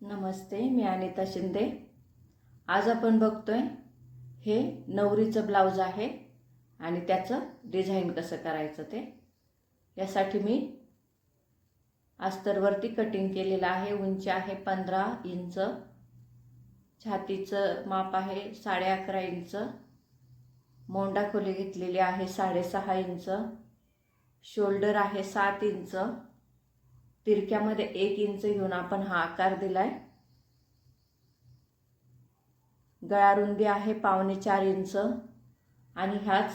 नमस्ते मी अनिता शिंदे. आज आपण बघतोय हे नवरीचं ब्लाऊज आहे आणि त्याचं डिझाईन कसं करायचं ते. यासाठी मी अस्तरवरती कटिंग केलेलं आहे. उंची आहे पंधरा इंच. छातीचं माप आहे साडे अकरा इंच. मोंडा खोली घेतलेली आहे साडेसहा इंच. शोल्डर आहे सात इंच. तिरक्यामध्ये एक इंच घेऊन आपण हा आकार दिलाय. गळा रुंदी आहे पावणे चार इंच. आणि ह्याच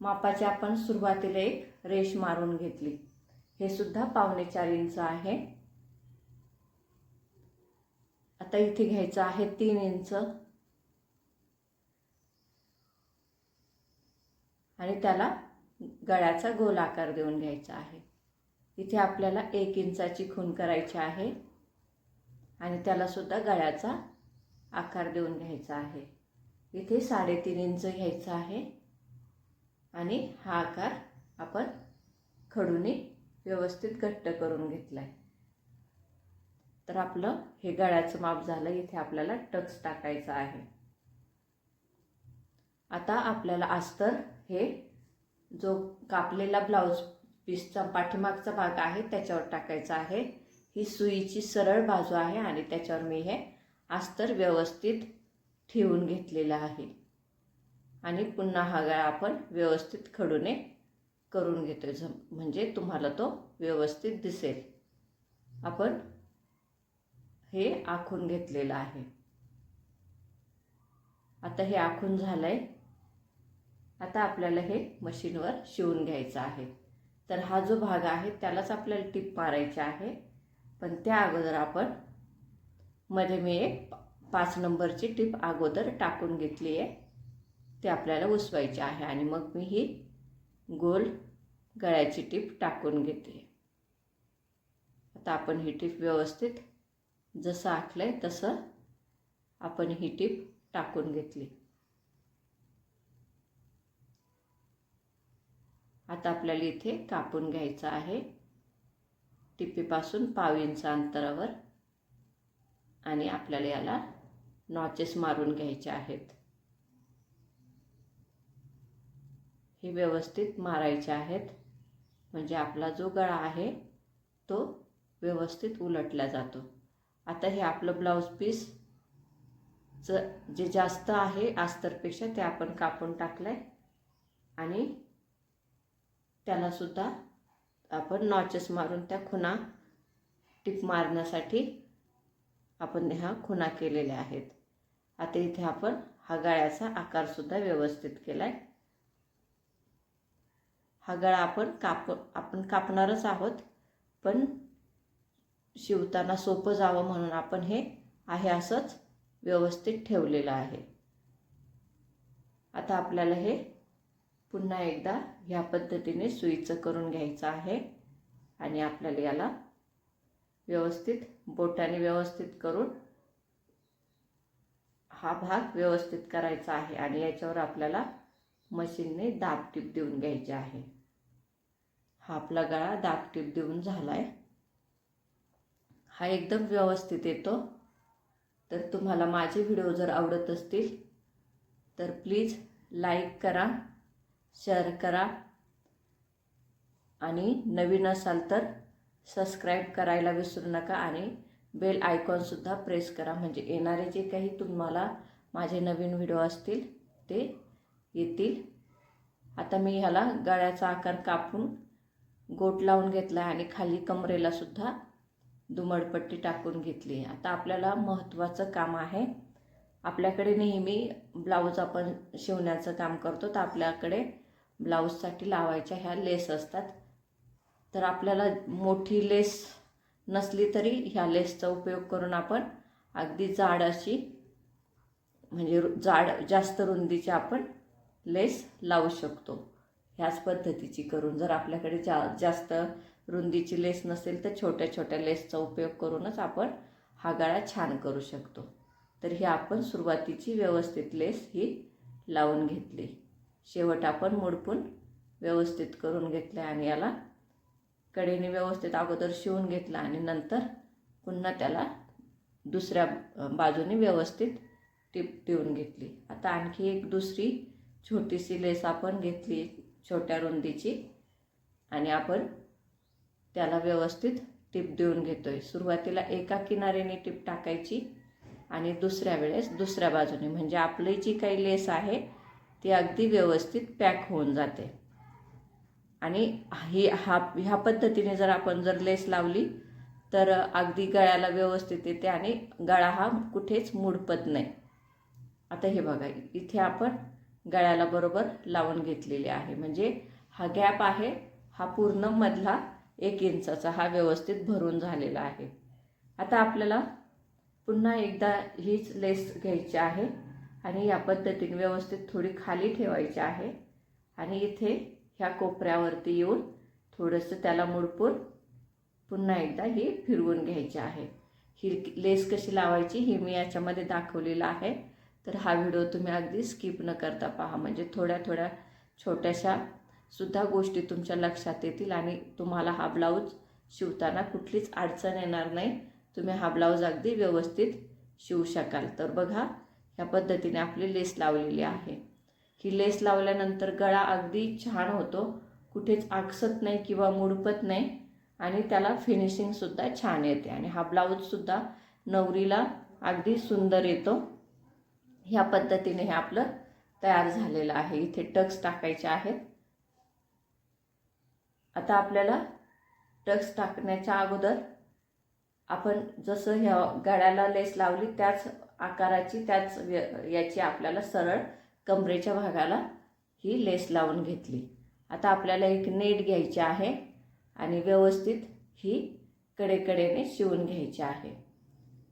मापाची आपण सुरुवातीला एक रेष मारून घेतली. हे सुद्धा पावणे चार इंच आहे. आता इथे घ्यायचं आहे तीन इंच. आणि त्याला गळ्याचा गोल आकार देऊन घ्यायचा आहे. इथे आपल्याला एक इंचाची खून करायची आहे. आणि त्यालासुद्धा गळ्याचा आकार देऊन घ्यायचा आहे. इथे साडेतीन इंच घ्यायचं आहे. आणि हा आकार आपण खडूने व्यवस्थित घट्ट करून घेतला आहे तर आपलं हे गळ्याचं माप झालं इथे आपल्याला टक्स टाकायचं आहे. आता आपल्याला अस्तर हे जो कापलेला ब्लाऊज पीसचा पाठीमागचा भाग आहे त्याच्यावर टाकायचा आहे. ही सुईची सरळ बाजू आहे आणि त्याच्यावर मी हे अस्तर व्यवस्थित ठेवून घेतलेलं आहे. आणि पुन्हा हा गळा आपण व्यवस्थित खडूने करून घेतोय. झम म्हणजे तुम्हाला तो व्यवस्थित दिसेल. आपण हे आखून घेतलेलं आहे. आता हे आखून झालंय. आता आपल्याला हे मशीनवर शिवून घ्यायचं आहे. तर हा जो भाग आहे त्यालाच आपल्याला टिप मारायची आहे. पण त्या अगोदर आपण मध्ये मी एक पाच नंबरची टिप अगोदर टाकून घेतली आहे. ते आपल्याला उसवायची आहे आणि मग मी ही गोल गळ्याची टिप टाकून घेते. आता आपण ही टिप व्यवस्थित जसं आखलं आहे तसं आपण ही टिप टाकून घेतली. आता आपल्याला इथे कापून घ्यायचं आहे. टिपीपासून पाव इंच अंतरावर. आणि आपल्याला याला नॉचेस मारून घ्यायचे आहेत. हे व्यवस्थित मारायचे आहेत. म्हणजे आपला जो गळा आहे तो व्यवस्थित उलटला जातो. आता हे आपलं ब्लाऊज पीस च जे जास्त आहे अस्तरपेक्षा ते आपण कापून टाकलं आहे आणि त्यालासुद्धा आपण नॉचेस मारून त्या खुणा टिप मारण्यासाठी आपण ह्या खुणा केलेल्या आहेत. आता इथे आपण हा गळ्याचा आकारसुद्धा व्यवस्थित केला आहे हा गळा आपण काप आपण कापणारच आहोत पण शिवताना सोपं जावं म्हणून आपण हे आहे असंच व्यवस्थित ठेवलेलं आहे. आता आपल्याला हे पुन्हा एकदा ह्या पद्धतीने सुईचं करून घ्यायचं आहे. आणि आपल्याला याला व्यवस्थित बोटाने व्यवस्थित करून हा भाग व्यवस्थित करायचा आहे. आणि याच्यावर आपल्याला मशीनने दाब टीप देऊन घ्यायची आहे. हा आपला गळा दाब टीप देऊन झाला आहे हा एकदम व्यवस्थित येतो. तर तुम्हाला माझे व्हिडिओ जर आवडत असतील तर प्लीज लाईक करा. शेअर करा. आणि नवीन असाल तर सबस्क्राईब करायला विसरू नका आणि बेल आयकॉनसुद्धा प्रेस करा. म्हणजे येणारे जे काही तुम्हाला माझे नवीन व्हिडिओ असतील ते येतील. आता मी ह्याला गळ्याचा आकार कापून गोट लावून घेतला आहे आणि खाली कमरेलासुद्धा दुमडपट्टी टाकून घेतली आता आपल्याला महत्त्वाचं काम आहे आपल्याकडे नेहमी ब्लाऊज आपण शिवण्याचं काम करतो तर आपल्याकडे ब्लाऊजसाठी लावायच्या ह्या लेस असतात. तर आपल्याला मोठी लेस नसली तरी ह्या लेसचा उपयोग करून आपण अगदी जाड अशी म्हणजे जाड जास्त रुंदीची आपण लेस लावू शकतो. ह्याच पद्धतीची करून जर आपल्याकडे जा जास्त रुंदीची लेस नसेल तर छोट्या छोट्या लेसचा उपयोग करूनच आपण हा गळा छान करू शकतो. तर ही आपण सुरुवातीची व्यवस्थित लेस ही लावून घेतली. शेवट आपण मुडपून व्यवस्थित करून घेतले आणि याला कडेने व्यवस्थित अगोदर शिवून घेतला आणि नंतर पुन्हा त्याला दुसऱ्या बाजूने व्यवस्थित टिप देऊन घेतली. आता आणखी एक दुसरी छोटीशी लेस आपण घेतली छोट्या रुंदीची. आणि आपण त्याला व्यवस्थित टिप देऊन घेतोय. सुरुवातीला एका किनारीने टिप टाकायची. आणि दुसऱ्या वेळेस दुसऱ्या बाजूने. म्हणजे आपली जी काही लेस आहे ती अगदी व्यवस्थित पॅक होऊन जाते. आणि ही हा ह्या पद्धतीने जर आपण जर लेस लावली तर अगदी गळ्याला व्यवस्थित येते आणि गळा हा कुठेच मुडपत नाही. आता हे बघा इथे आपण गळ्याला बरोबर लावून घेतलेले आहे. म्हणजे हा गॅप आहे हा पूर्ण मधला एक इंचाचा हा व्यवस्थित भरून झालेला आहे. आता आपल्याला पुन्हा एकदा हीच लेस घ्यायची आहे. आणि या पद्धतीने व्यवस्थित थोडी खाली ठेवायची आहे. आणि इथे ह्या कोपऱ्यावरती येऊन थोडंसं त्याला मुडपून पुन्हा एकदा ही फिरवून घ्यायची आहे. ही लेस कशी लावायची हे मी याच्यामध्ये दाखवलेलं आहे. तर हा व्हिडिओ तुम्ही अगदी स्किप न करता पहा. म्हणजे थोड्या थोड्या छोट्याशा सुद्धा गोष्टी तुमच्या लक्षात येतील आणि तुम्हाला हा ब्लाऊज शिवताना कुठलीच अडचण येणार नाही. तुम्ही हा ब्लाऊज अगदी व्यवस्थित शिवू शकाल. तर बघा ह्या पद्धतीने आपली लेस लावलेली आहे. ही लेस लावल्यानंतर गळा अगदी छान होतो. कुठेच आकसत नाही किंवा मुडपत नाही आणि त्याला फिनिशिंगसुद्धा छान येते. आणि हा ब्लाऊजसुद्धा नवरीला अगदी सुंदर येतो. ह्या पद्धतीने हे आपलं तयार झालेलं आहे. इथे टक्स टाकायचे आहेत. आता आपल्याला टक्स टाकण्याच्या अगोदर आपण जसं ह्या गळ्याला लेस लावली त्याच आकाराची त्याच याची आपल्याला सरळ कमरेच्या भागाला ही लेस लावून घेतली. आता आपल्याला एक नेट घ्यायची आहे आणि व्यवस्थित ही कडेकडेने शिवून घ्यायची आहे.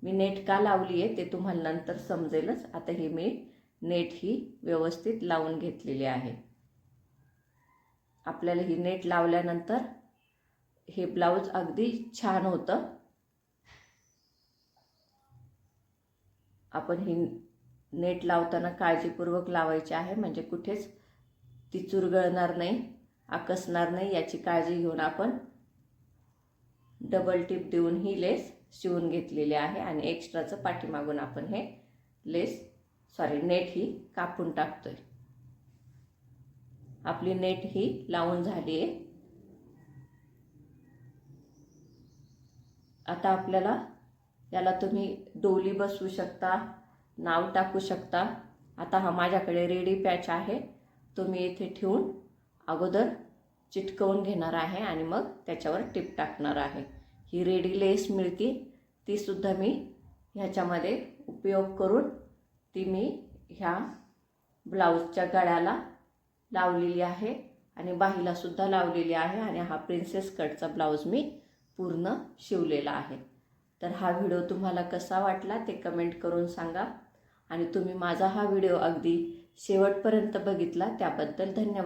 मी नेट का लावली आहे ते तुम्हाला नंतर समजेलच. आता ही मी नेट ही व्यवस्थित लावून घेतलेली आहे. आपल्याला ही नेट लावल्यानंतर हे ब्लाऊज अगदी छान होतं. आपण ही नेट लावताना काळजीपूर्वक लावायची आहे म्हणजे कुठेच ती चुरगळणार नाही आकसणार नाही याची काळजी घेऊन आपण डबल टिप देऊन ही लेस शिवून घेतलेली आहे आणि एक्स्ट्राचं पाठीमागून आपण हे लेस सॉरी नेट ही कापून टाकतोय. आपली नेट ही लावून झाली आहे. आता आपल्याला याला तुम्ही डोली बसवू शकता नाव टाकू शकता. आता हा माझ्याकडे रेडी पॅच आहे. तो मी इथे ठेवून अगोदर चिटकवून घेणार आहे आणि मग त्याच्यावर टिप टाकणार आहे. ही रेडी लेस मिळती. तीसुद्धा मी ह्याच्यामध्ये उपयोग करून ती मी ह्या ब्लाऊजच्या गळ्याला लावलेली आहे आणि बाहीलासुद्धा लावलेली आहे आणि हा प्रिन्सेस कटचा ब्लाऊज मी पूर्ण शिवलेला आहे. तर हा व्हिडिओ तुम्हाला कसा वाटला ते कमेंट करून सांगा. आणि तुम्ही माझा हा व्हिडिओ अगदी शेवटपर्यंत बघितला त्याबद्दल धन्यवाद.